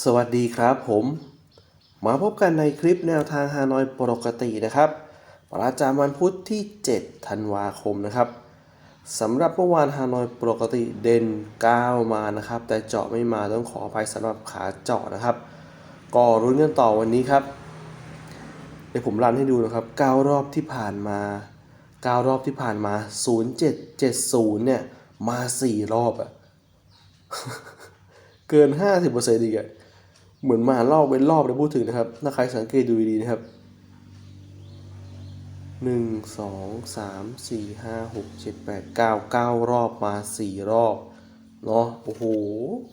สวัสดีครับผม มาพบกันในคลิปแนวทางฮานอยปกตินะครับ ประจำวันพุธที่ 7 ธันวาคมนะครับสำหรับเมื่อวานฮานอยปกติเด่น 9 มานะครับ แต่เจาะไม่มาต้องขออภัยสำหรับขาเจาะนะครับ ก็รุ้นกันต่อวันนี้ครับ เดี๋ยวผมรันให้ดูนะครับ 9 รอบที่ผ่านมา 9 รอบที่ผ่านมา 0770 เนี่ย มา 4 รอบอะ เกิน 50%อีกอะเหมือนมารอบเป็นรอบเลยพูดถึงนะครับ ถ้าใครสังเกตดูดีนะครับหนึ่งสองสามสี่ห้าหกเจ็ดแปดเก้าเก้ารอบมาสี่รอบเนาะโอ้โห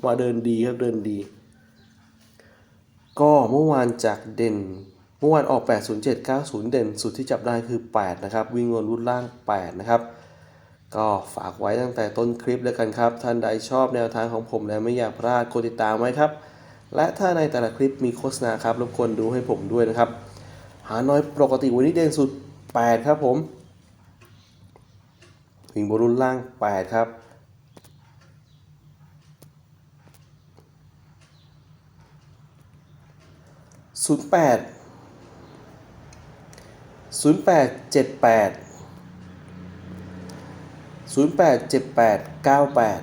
มาเดินดีครับเดินดี ก็เมื่อวานจากเด่น เมื่อวานออก 80790 เด่นสุดที่จับได้คือ 8 นะครับ วิ่งวนรุ่นล่าง 8 นะครับ ก็ฝากไว้ตั้งแต่ต้นคลิปแล้วกันครับ ท่านใดชอบแนวทางของผมและไม่อยากพลาดกดติดตามไว้ครับ และถ้าในแต่ละคลิปมีโฆษณาครับรบกวนดูให้ผมด้วยนะครับ หาน้อยปกติวันนี้เด่นสุด 8 ครับผมวิ่งบนรุ่นล่าง 8 ครับศูนย์แปดศูนย์แปดเจ็ดแปด ศูนย์แปดเจ็ดแปดเก้าแปด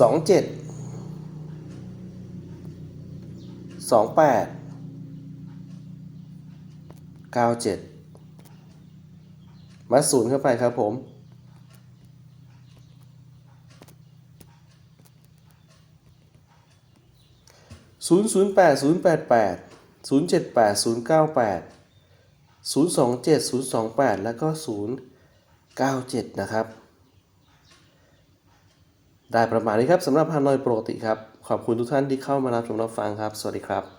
สองเจ็ดสองแปดเก้าเจ็ดมาศูนย์เข้าไปครับผมศูนย์ศูนย์แปดศูนย์ แปดแปดศูนย์เจ็ดแปดศูนย์เก้าแปดศูนย์สองเจ็ดศูนย์สองแปดแล้วก็ศูนย์เก้าเจ็ดนะครับ ได้ประมาณนี้ครับสำหรับฮานอยปกติครับ ขอบคุณทุกท่านที่เข้ามารับชมรับฟังครับ สวัสดีครับ